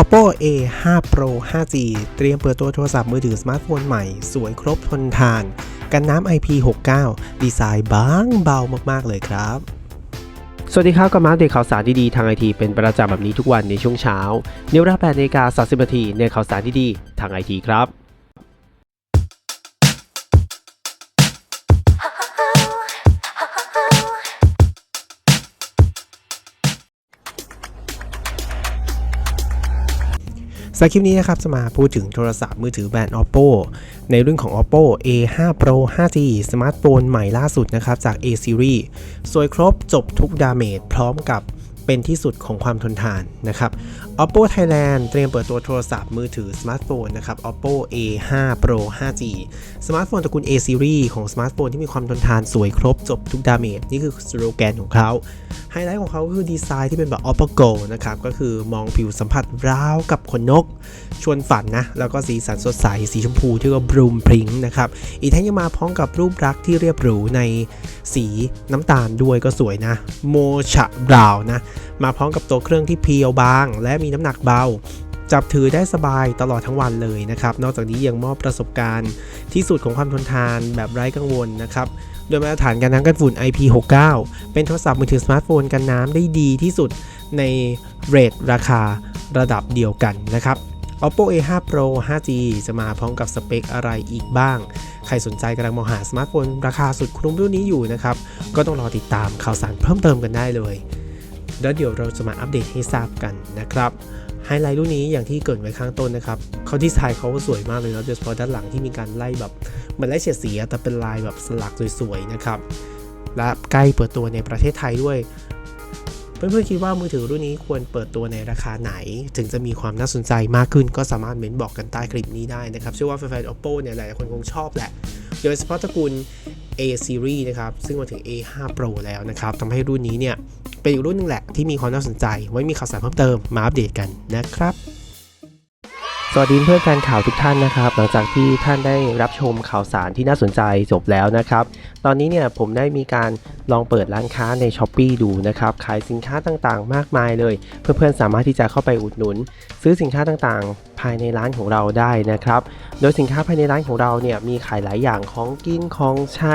Oppo A5 Pro 5G เตรียมเปิดตัวโทรศัพท์มือถือสมาร์ทโฟนใหม่ สวยครบทนทาน กันน้ำ IP69 ดีไซน์บางเบามาก ๆ เลยครับ สวัสดีครับกับมาอัปเดตข่าวสารดีๆทางไอทีเป็นประจำแบบนี้ทุกวันในช่วงเช้า เนเวลา8นาฬิกา30นาทีในข่าวสารดีๆทางไอทีครับ สำหรับคลิปนี้นะครับจะมาพูดถึงโทรศัพท์มือถือแบรนด์ Oppo ในรุ่นของ Oppo A5 Pro 5G สมาร์ทโฟนใหม่ล่าสุดนะครับจาก A Series สวยครบจบทุกดาเมจพร้อมกับ เป็นที่สุดของความทนทานนะครับ Oppo Thailand เตรียมเปิดตัวโทรศัพท์มือถือสมาร์ทโฟนนะครับ Oppo A5 Pro 5G สมาร์ทโฟนตระกูล A Series ของสมาร์ทโฟนที่มีความทนทานสวยครบจบทุกดาเมจนี่คือสโลแกนของเขา ไฮไลท์ของเขาคือดีไซน์ที่เป็นแบบ Oppo Go นะครับก็คือมองผิวสัมผัสราวกับขนนก ชวนฝันนะ แล้วก็สีสันสดใสสีชมพูที่เรียกว่าบลูมพริ้งนะครับอีกทั้งยังมาพร้อมกับรูปลักษณ์ที่เรียบหรูในสีน้ำตาลด้วยก็สวยนะโมชะบราวน์นะมาพร้อมกับตัวเครื่องที่เพียวบาง และมีน้ำหนักเบา จับถือได้สบายตลอดทั้งวันเลยนะครับ นอกจากนี้ยังมอบประสบการณ์ ที่สุดของความทนทานแบบไร้กังวลนะครับโดยมาตรฐานการน้ำกันฝุ่น IP69 เป็นโทรศัพท์มือถือสมาร์ทโฟนกันน้ำได้ดีที่สุดในเรทราคาระดับเดียวกันนะครับ Oppo A5 Pro 5G จะมาพร้อมกับสเปคอะไรอีกบ้าง ใครสนใจกำลังมองหาสมาร์ทโฟนราคาสุดคุ้มรุ่นนี้อยู่นะครับ ก็ต้องรอติดตามข่าวสารเพิ่มเติมกันได้เลย แล้วเดี๋ยวเราจะมาอัปเดตให้ทราบกันนะครับไฮไลท์รุ่นนี้อย่างที่เกิดไว้ข้างต้นนะครับเขาดีไซน์เขาสวยมากเลยนะโดยเฉพาะด้านหลังที่มีการไล่แบบเหมือนไล่เฉดสีแต่เป็นลายแบบสลักสวยๆนะครับและใกล้เปิดตัวในประเทศไทยด้วย เพื่อนๆคิดว่ามือถือรุ่นนี้ควรเปิดตัวในราคาไหน ถึงจะมีความน่าสนใจมากขึ้น ก็สามารถเม้นบอกกันใต้คลิปนี้ได้นะครับเชื่อว่าแฟนๆ Oppo เนี่ยหลายๆคนคงชอบแหละ โดยเฉพาะตระกูล A series นะครับซึ่งมาถึง A5 Pro แล้วนะครับทำให้รุ่นนี้เนี่ย เป็นอีกรุ่นหนึงแหละที่มีความน่าสนใจ ไว้มีข่าวสารเพิ่มเติมมาอัปเดตกันนะครับสวัสดีเพื่อนแฟนข่าวทุกท่านนะครับ หลังจากที่ท่านได้รับชมข่าวสารที่น่าสนใจจบแล้วนะครับ ตอนนี้เนี่ยผมได้มีการลองเปิดร้านค้าใน s h อ p e e ดูนะครับ ขายสินค้าต่างๆ มากมายเลย เพื่อนๆสามารถที่จะเข้าไปอุดหนุน ซื้อสินค้าต่างๆ ภายในร้านของเราได้นะครับ โดยสินค้าภายในร้านของเราเนี่ยมีขายหลายอย่างของกินของใช้